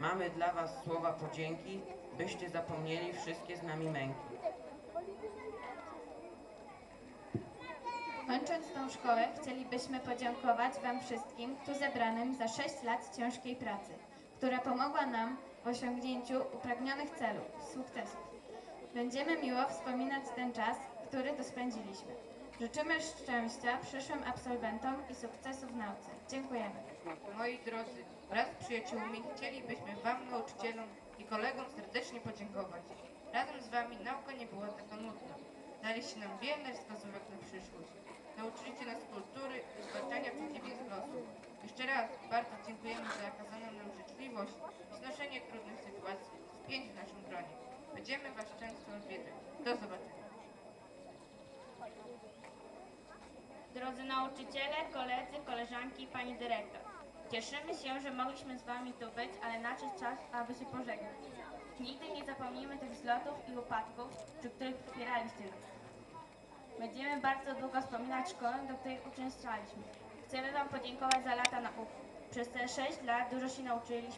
Mamy dla Was słowa podzięki, byście zapomnieli wszystkie z nami męki. Kończąc tą szkołę, chcielibyśmy podziękować Wam wszystkim tu zebranym za 6 lat ciężkiej pracy, która pomogła nam w osiągnięciu upragnionych celów, sukcesów. Będziemy miło wspominać ten czas, który tu spędziliśmy. Życzymy szczęścia przyszłym absolwentom i sukcesu w nauce. Dziękujemy. Moi drodzy, wraz z przyjaciółmi chcielibyśmy Wam, nauczycielom i kolegom serdecznie podziękować. Razem z Wami nauka nie była taka nudna. Daliście nam wiele wskazówek na przyszłość. Nauczyliście nas kultury i zwalczania przeciwieństw losu. Jeszcze raz bardzo dziękujemy za okazaną nam życzliwość i znoszenie trudnych sytuacji, spięć w naszym gronie. Będziemy Was często odwiedzać. Do zobaczenia. Drodzy nauczyciele, koledzy, koleżanki i pani dyrektor. Cieszymy się, że mogliśmy z wami tu być, ale nadszedł czas, aby się pożegnać. Nigdy nie zapomnimy tych wzlotów i upadków, przy których wspieraliście nas. Będziemy bardzo długo wspominać szkołę, do której uczęszczaliśmy. Chcemy wam podziękować za lata nauki. Przez te 6 lat dużo się nauczyliśmy.